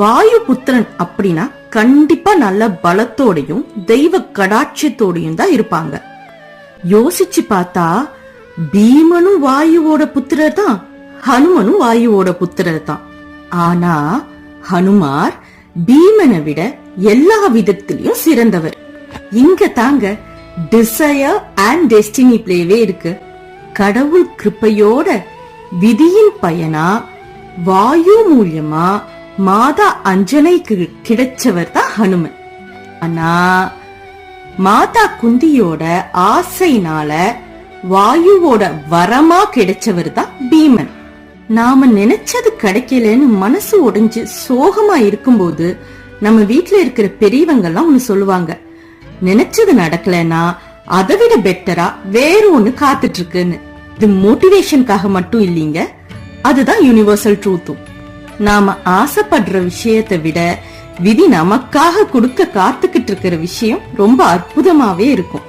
வாயு புத்திரன் அப்படின்னா கண்டிப்பா நல்ல பலத்தோடையும் தெய்வ கடாட்சியத்தோடையும் தான் இருப்பாங்க. யோசிச்சு பார்த்தா பீமனும் வாயுவோட புத்திரர் தான் ஹனுமனும் வாயுவோட புத்திரர் தான். ஆனா ஹனுமார் பீமனை விட எல்லா விதத்திலையும் சிறந்தவர். இங்க தாங்க டிசையர் அண்ட் டெஸ்டினி பிளேவே இருக்கு. கடவுள் கிருப்பையோட விதியின் பயனா வாயு மூலியமா மாதா அஞ்சனைக்கு கிடைச்சவர் தான் ஹனுமன். ஆனா மாதா குந்தியோட ஆசைனால வாயுவோட வரமா கிடைச்சவர் தான் பீமன். நாம நினைச்சது கிடைக்கலன்னு மனசு உடைஞ்சு சோகமா இருக்கும்போது நம்ம வீட்ல இருக்கிற பெரியவங்க எல்லாம் ஒண்ணு சொல்லுவாங்க. நினைச்சது நடக்கலன்னா அதை விட பெட்டரா வேற ஒண்ணு காத்துட்டு இருக்குன்னு. இது மோட்டிவேஷனுக்காக மட்டும் இல்லீங்க. அதுதான் யூனிவர்சல் ட்ரூத்தும். நாம ஆசைப்படுற விஷயத்தை விட விதி நமக்காக கொடுக்க காத்துக்கிட்டு இருக்கிற விஷயம் ரொம்ப அற்புதமாவே இருக்கும்.